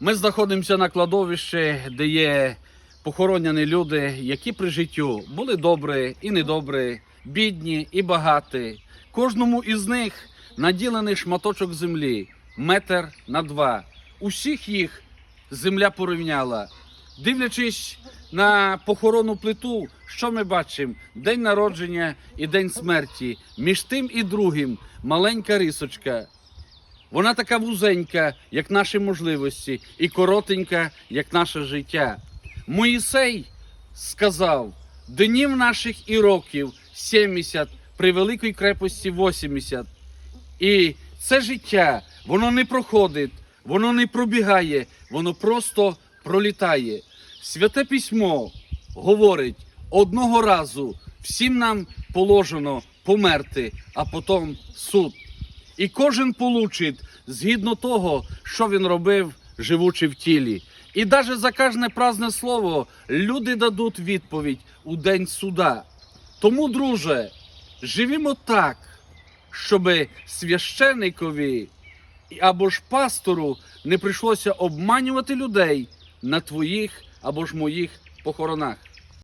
Ми знаходимося на кладовищі, де є похоронені люди, які при життю були добрі і недобрі, бідні і багаті. Кожному із них наділений шматочок землі, метр на два. Усіх їх земля порівняла. Дивлячись на похоронну плиту, що ми бачимо? День народження і день смерті. Між тим і другим маленька рисочка. Вона така вузенька, як наші можливості, і коротенька, як наше життя. Моїсей сказав: днів наших і років 70, при великій крепості 80. І це життя, воно не проходить, воно не пробігає, воно просто пролітає. Святе письмо говорить, одного разу всім нам положено померти, а потім суд. І кожен получить згідно того, що він робив, живучи в тілі. І навіть за кожне празне слово люди дадуть відповідь у день суда. Тому, друже, живімо так, щоб священикові або ж пастору не прийшлося обманювати людей на твоїх або ж моїх похоронах.